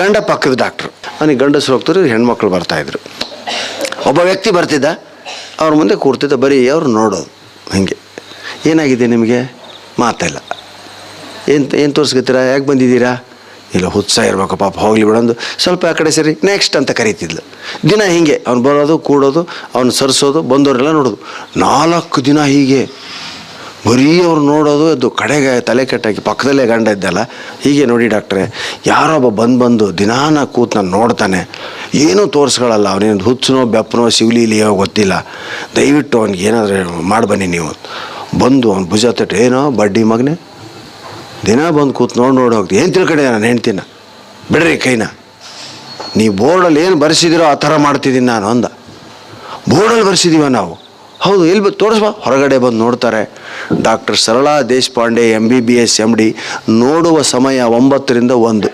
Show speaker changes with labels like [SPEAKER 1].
[SPEAKER 1] ಗಂಡ ಪಕ್ಕದ ಡಾಕ್ಟ್ರು ಅವನಿಗೆ ಗಂಡಸರು ಹೋಗ್ತಾರೆ ಹೆಣ್ಮಕ್ಳು ಬರ್ತಾಯಿದ್ರು ಒಬ್ಬ ವ್ಯಕ್ತಿ ಬರ್ತಿದ್ದ, ಅವ್ರ ಮುಂದೆ ಕೂರ್ತಿದ್ದ, ಬರೀ ಅವ್ರು ನೋಡೋದು, ಹಾಗೆ. ಏನಾಗಿದೆ ನಿಮಗೆ? ಮಾತಲ್ಲ. ಏನು ಏನು ತೋರಿಸ್ಕೊತೀರಾ? ಯಾಕೆ ಬಂದಿದ್ದೀರಾ? ಇಲ್ಲ ಉತ್ಸಾಹ ಇರಬೇಕು, ಪಾಪ, ಹೋಗಲಿ ಬಿಡೋದು ಸ್ವಲ್ಪ ಆ ಕಡೆ ಸರಿ ನೆಕ್ಸ್ಟ್ ಅಂತ ಕರೀತಿದ್ಲು. ದಿನ ಹೀಗೆ, ಅವ್ನು ಬರೋದು, ಕೂಡೋದು, ಅವ್ನು ಸರಿಸೋದು, ಬಂದವರೆಲ್ಲ ನೋಡೋದು. ನಾಲ್ಕು ದಿನ ಹೀಗೆ. ಬರೀ ಅವ್ರು ನೋಡೋದು ಅದು ಕಡೆಗೆ ತಲೆ ಕೆಟ್ಟಾಕಿ ಪಕ್ಕದಲ್ಲೇ ಗಂಡ ಇದ್ದಲ್ಲ. ಹೀಗೆ ನೋಡಿ ಡಾಕ್ಟ್ರೆ, ಯಾರೊಬ್ಬ ಬಂದು ಬಂದು ದಿನಾನ ಕೂತು ನಾನು ನೋಡ್ತಾನೆ. ಏನೂ ತೋರಿಸ್ಕೊಳ್ಳಲ್ಲ ಅವನೇನು ಹುಚ್ಚನೋ ಬೆಪ್ಪನೋ ಶಿವಲಿಲಿಯೋ ಗೊತ್ತಿಲ್ಲ. ದಯವಿಟ್ಟು ಅವ್ನಿಗೆ ಏನಾದರೂ ಮಾಡಿ ಬನ್ನಿ ನೀವು. ಬಂದು ಅವ್ನು ಭುಜ ತಟ್ಟು, ಏನೋ ಬಡ್ಡಿ ಮಗನೇ? ದಿನ ಬಂದು ಕೂತು ನೋಡಿ ನೋಡಿ ಹೋಗ್ತೀನಿ ಏನು ತಿಳ್ಕೊಂಡೆ ನಾನು ಹೆಣ್ತೀನ ಬಿಡ್ರಿ ಕೈನ. ನೀವು ಬೋರ್ಡಲ್ಲಿ ಏನು ಬರೆಸಿದಿರೋ ಆ ಥರ ಮಾಡ್ತಿದ್ದೀನಿ ನಾನು ಅಂದ. ಬೋರ್ಡಲ್ಲಿ ಬರೆಸಿದೀವ ನಾವು. ಹೌದು, ಎಲ್ಲಿ ಬಂದು ತೋರಿಸ್ಬಾ. ಹೊರಗಡೆ ಬಂದು ನೋಡ್ತಾರೆ. Doctor Sarala Deshpande M B B S M D ನೋಡುವ ಸಮಯ ಒಂಬತ್ತರಿಂದ ಒಂದು.